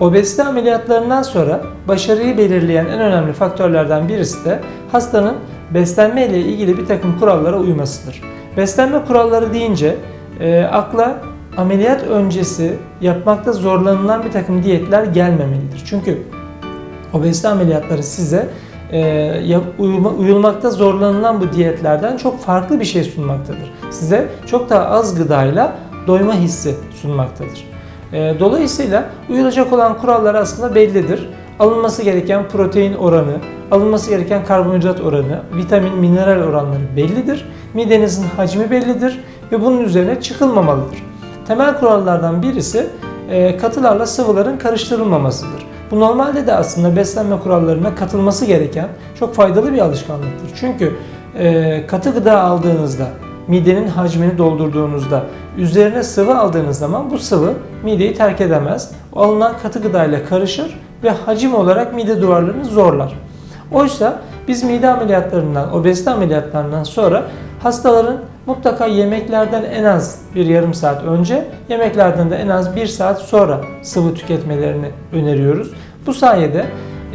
Obezite ameliyatlarından sonra başarıyı belirleyen en önemli faktörlerden birisi de hastanın beslenme ile ilgili bir takım kurallara uymasıdır. Beslenme kuralları deyince e, akla ameliyat öncesi yapmakta zorlanılan bir takım diyetler gelmemelidir. Çünkü obezite ameliyatları size e, uyulmakta zorlanılan bu diyetlerden çok farklı bir şey sunmaktadır. Size çok daha az gıdayla doyma hissi sunmaktadır. E, dolayısıyla uyulacak olan kurallar aslında bellidir. Alınması gereken protein oranı, alınması gereken karbonhidrat oranı, vitamin, mineral oranları bellidir. Midenizin hacmi bellidir ve bunun üzerine çıkılmamalıdır. Temel kurallardan birisi e, katılarla sıvıların karıştırılmamasıdır. Bu normalde de aslında beslenme kurallarına katılması gereken çok faydalı bir alışkanlıktır. Çünkü e, katı gıda aldığınızda, midenin hacmini doldurduğunuzda, üzerine sıvı aldığınız zaman bu sıvı mideyi terk edemez. O alınan katı gıdayla karışır ve hacim olarak mide duvarlarını zorlar. Oysa biz mide ameliyatlarından, obezite ameliyatlarından sonra hastaların mutlaka yemeklerden en az bir yarım saat önce, yemeklerden de en az bir saat sonra sıvı tüketmelerini öneriyoruz. Bu sayede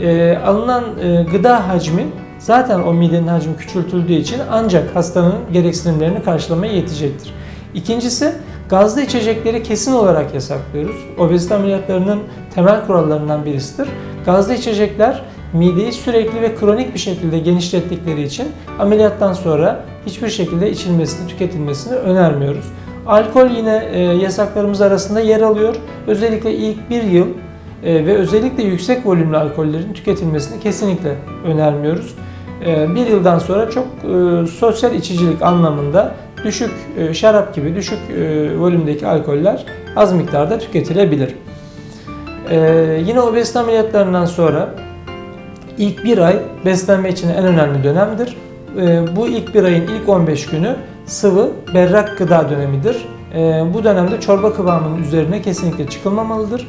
e, alınan e, gıda hacmi zaten o midenin hacmi küçültüldüğü için ancak hastanın gereksinimlerini karşılamaya yetecektir. İkincisi gazlı içecekleri kesin olarak yasaklıyoruz. Obezite ameliyatlarının temel kurallarından birisidir. Gazlı içecekler mideyi sürekli ve kronik bir şekilde genişlettikleri için ameliyattan sonra hiçbir şekilde içilmesini, tüketilmesini önermiyoruz. Alkol yine e, yasaklarımız arasında yer alıyor. Özellikle ilk bir yıl e, ve özellikle yüksek volümlü alkollerin tüketilmesini kesinlikle önermiyoruz. E, bir yıldan sonra çok e, sosyal içicilik anlamında düşük e, şarap gibi düşük e, volümdeki alkoller az miktarda tüketilebilir. E, yine obezite ameliyatlarından sonra ilk bir ay beslenme için en önemli dönemdir. E, bu ilk bir ayın ilk 15 günü sıvı berrak gıda dönemidir. Bu dönemde çorba kıvamının üzerine kesinlikle çıkılmamalıdır.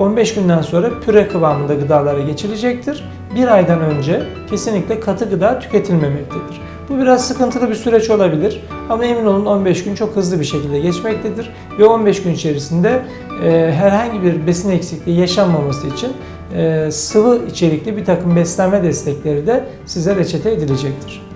E, 15 günden sonra püre kıvamında gıdalara geçilecektir. Bir aydan önce kesinlikle katı gıda tüketilmemektedir. Bu biraz sıkıntılı bir süreç olabilir ama emin olun 15 gün çok hızlı bir şekilde geçmektedir ve 15 gün içerisinde e, herhangi bir besin eksikliği yaşanmaması için e, sıvı içerikli bir takım beslenme destekleri de size reçete edilecektir.